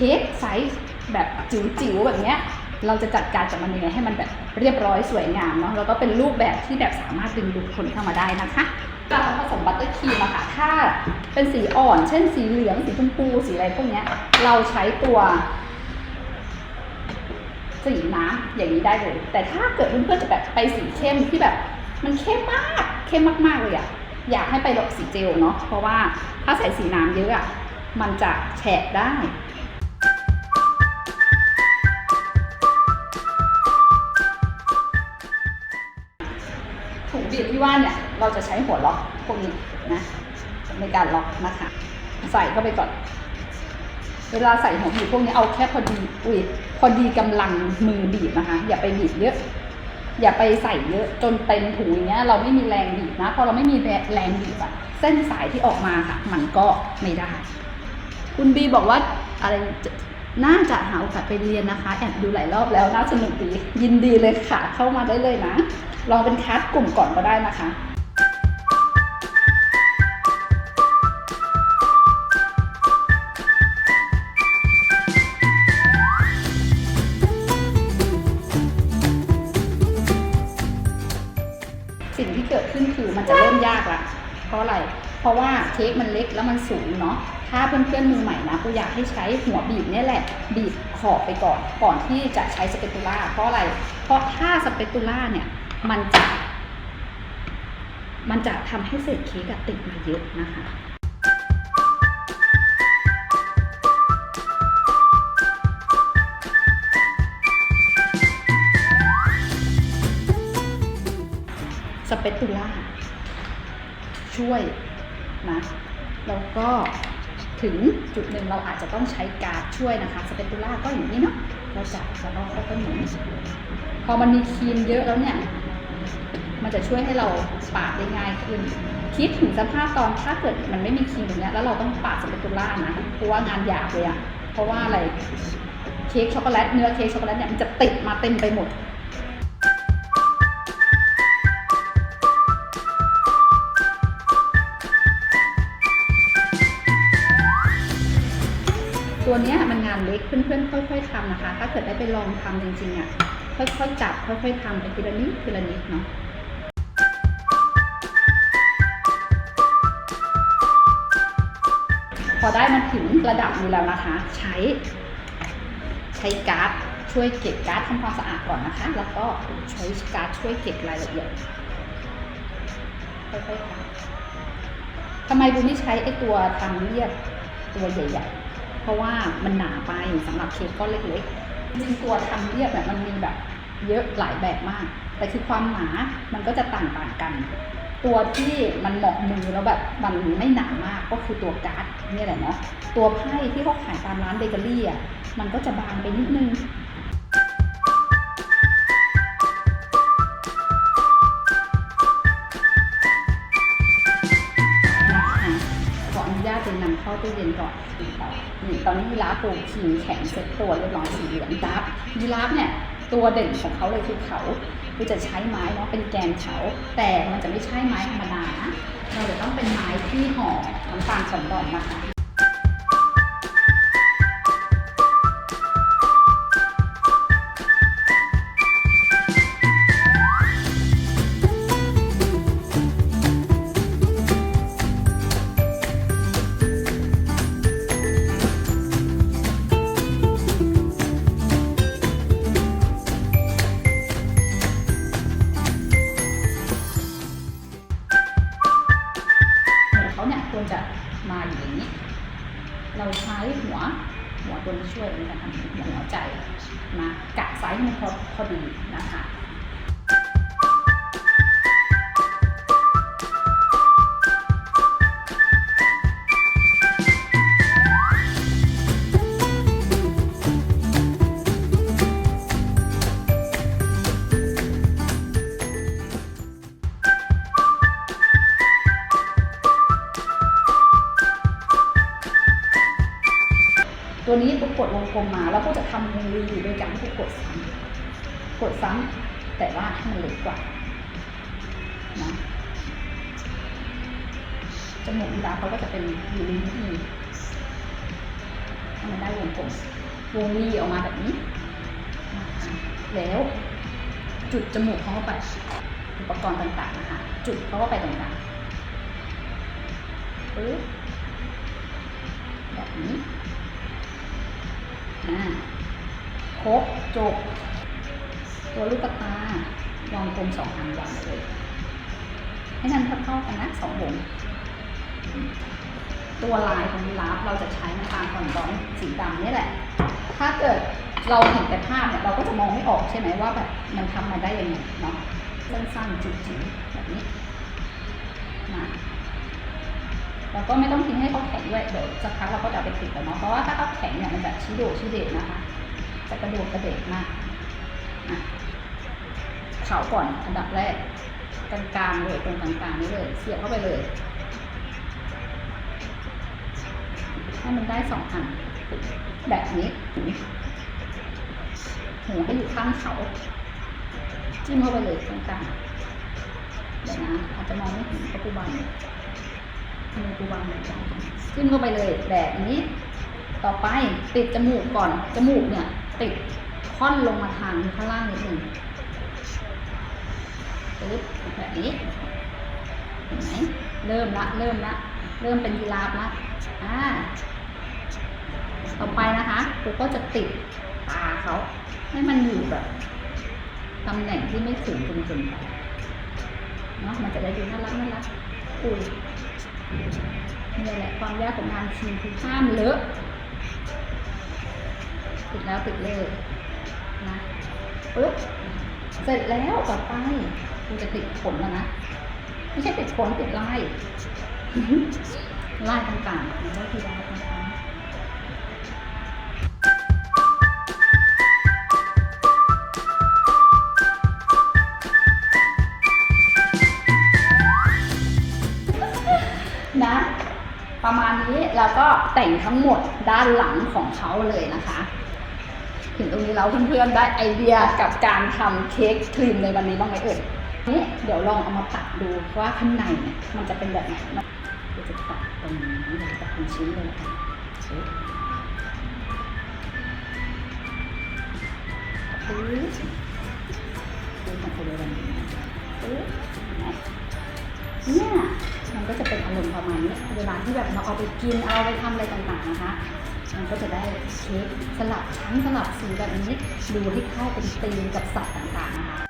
ค้กไซส์แบบจิ๋วๆแบบเนี้ยเราจะจัดการกับมันยังไงให้มันแบบเรียบร้อยสวยงามเนาะแล้วก็เป็นรูปแบบที่แบบสามารถดึงดูดคนเข้ามาได้นะคะเราผสมบัตเตอร์ครีมอะค่ะถ้าเป็นสีอ่อน เช่นสีเหลืองสีชมพูสีอะไรพวกเนี้ยเราใช้ตัว สีน้ำอย่างนี้ได้เลย แต่ถ้าเกิดเพื่อนๆจะแบบไปสีเข้มที่แบบ มันเข้มมากเข้มมากๆเลยอะอยากให้ไปแบบสีเจลเนาะเพราะว่าถ้าใส่สีน้ำเยอะอะมันจะแฉะได้ีที่ว่าเนี่ยเราจะใช้หัวล็อกพวกนี้นะในการล็อกนะคะใส่เข้าไปก่อน เวลาใส่หัวบีบพวกนี้เอาแค่พอดีอุ้ยพอดีกำลังมือบีบนะคะ อย่าไปบีบเยอะ อย่าไปใส่เยอะจนเต็มถุงอย่างเงี้ยเราไม่มีแรงบีบนะพอเราไม่มีแรงบีบอะเส้นสายที่ออกมาค่ะ มันก็ไม่ได้ คุณบีบอกว่าอะไรน่าจะหาโอกาสไปเรียนนะคะ แอบดูหลายรอบแล้วน่าสนุกดี ยินดีเลยค่ะ เข้ามาได้เลยนะ ลองเป็นคัสกลุ่มก่อนก็ได้นะคะสิ่งที่เกิดขึ้นคือมันจะเริ่มยากละ เพราะอะไร เพราะว่าเค้กมันเล็กแล้วมันสูงเนาะ ถ้าเพื่อนๆมือใหม่นะกูอยากให้ใช้หัวบีบเนี่ยแหละ บีบขอบไปก่อน ก่อนที่จะใช้สเปตูล่า เพราะอะไร เพราะถ้าสเปตูล่าเนี่ย มันจะ มันจะทำให้เศษเค้กติดมาเยอะนะคะสเปตูล่าช่วยนะแล้วก็ถึงจุดหนึ่งเราอาจจะต้องใช้การ์ดช่วยนะคะสเปตูล่าก็อย่างนี้เนาะเราจับแล้วก็ค่อยๆหมุนพอมันมีครีมเยอะแล้วเนี่ย มันจะช่วยให้เราปาดได้ง่ายขึ้น คิดถึงสภาพตอนถ้าเกิดมันไม่มีครีมตรงเนี้ยแล้วเราต้องปาดสเปตูล่านะเพราะว่างานหยาบเลยอะเพราะว่าอะไรเค้กช็อกโกแลตเนื้อเค้กช็อกโกแลตเนี่ยมันจะติดมาเต็มไปหมดตัวเนี้ยมันงานเล็กเพื่อนๆค่อย ๆทำนะคะ ถ้าเกิดได้ไปลองทำจริงๆอะ ค่อยๆจับค่อยๆทำไปทีละนิดทีละนิดเนาะพอได้มาถึงระดับนี้แล้วนะคะ ใช้ ใช้การ์ดช่วยเก็บการ์ดทำความสะอาดก่อนนะคะ แล้วก็ใช้การ์ดช่วยเก็บรายละเอียดค่อยๆทำทำไมบูไม่ใช้ไอ้ตัวทำเรียบตัวใหญ่ ๆ เพราะว่ามันหนาไปสำหรับเค้กก้อนเล็กๆ จริงตัวทำเรียบแบบมันมีแบบเยอะหลายแบบมาก แต่คือความหนา มันก็จะต่างๆกัน ตัวที่มันเหมาะมือแล้วแบบมันไม่หนามากก็คือตัวการ์ดเนี่ยแหละเนาะ ตัวไพ่ที่เขาขายตามร้านเบเกอรี่อะ มันก็จะบางไปนิดนึง ขออนุญาตไปนำเข้าตู้เย็นก่อนนี่ตอนนี้ยีราฟปูขิงแข็งเซ็ตตัวเรียบร้อยสีเหลืองยีราฟยีราฟเนี่ยตัวเด่นของเขาเลยคือเขาคือจะใช้ไม้เนาะเป็นแกนเขาแต่มันจะไม่ใช่ไม้ธรรมดานะเราจะต้องเป็นไม้ที่ห่อน้ำตาลสมดอกนะคะ เนี่ยควรจะมาอย่างนี้ เราใช้หัวหัวตัวนี้ช่วยในการทำหัวใจนะกะไซส์มันพอพอดีนะคะ ตัวนี้ปุ๊บกดวงกลมมาแล้วก็จะทำวงรีโดยการที่กดซ้ำกดซ้ำแต่ว่าให้มันเล็กกว่านะจมูกยีราฟเขาก็จะเป็นอยู่ริมนิดนึงมันได้วงกลมวงรีออกมาแบบนี้ แล้วจุดจมูกเขาเข้าไปอุปกรณ์ต่างๆนะคะจุดเขาเข้าไปตรงกลางปึ๊บแบบนี้ อ่าครบจบ ตัวลูกตาวางกลมสองอันวางเลยให้มันเท่าๆกันนะสองวงตัวลายของยีราฟเราจะใช้น้ำตาลก่อนร้อนสีดำนี่แหละ ถ้าเกิดเราเห็นแต่ภาพเนี่ยเราก็จะมองไม่ออกใช่ไหมว่าแบบมันทำมาได้ยังไงเนาะสั้นๆจิ๋ๆแบบนี้นะ แล้วก็ไม่ต้องทิ้งให้เขาแข็งด้วยเดี๋ยวสักพักเราก็จะไปติดแล้วเนาะเพราะว่าถ้าเขาแข็งเนี่ยมันจะชี้โดชี้เด็ดนะคะจะกระโดดกระเดกมากอะเข่าก่อนอันดับแรกกลางๆเลยตรงกลางๆนี้เลยเสียบเข้าไปเลย ให้มันได้สองอันแบบนี้หูให้อยู่ข้างเขาจิ้มเข้าไปเลยตรงกลางเดี๋ยวนะอาจจะมองไม่เห็นเพราะกูบัง มือกูบังเหมือนกันจิ้มเข้าไปเลยแบบนี้ ต่อไปติดจมูกก่อน จมูกเนี่ย ติดค่อนลงมาทางข้างล่างนิดหนึ่งปึ๊บแบบนี้เห็นไหมเริ่มละเริ่มละเริ่มเป็นยีราฟละอ่าต่อไปนะคะครูก็จะติดตาเขาให้มันอยู่แบบตำแหน่งที่ไม่สูงจนเกินไปเนาะมันจะได้ดูน่ารักน่ารักอุ้ย นี่แหละความยากของงานชีคือห้ามเลอะติดแล้วติดเลยนะปึ๊บเสร็จแล้วต่อไปคุณจะติดขนแล้วนะ ไม่ใช่ติดขนติดลายลายต่างๆมันก็คือลายต่างๆ นะ ประมาณนี้แล้วก็แต่งทั้งหมดด้านหลังของเขาเลยนะคะ ถึงตรงนี้แล้วเพื่อนๆได้ไอเดียกับการทำเค้กครีมในวันนี้บ้างไหมเอ่ยนี่เดี๋ยวลองเอามาตัดดูว่าข้างในเนี่ยมันจะเป็นแบบไหนเดี๋ยวจะตัดตรงนี้เลยตัดเป็นชิ้นเลยนะคะปึ๊บปึ๊บปึ๊บมันจะเลยแบบนี้ปึ๊บเห็นเนี่ย มันก็จะเป็นอารมณ์ประมาณนี้เวลาที่แบบเราเอาไปกินเอาไปทำอะไรต่างๆนะคะมันก็จะได้เค้กสลับชั้นสลับสีแบบนี้ดูให้เข้าเป็นตีมกับสัตว์ต่างๆนะคะ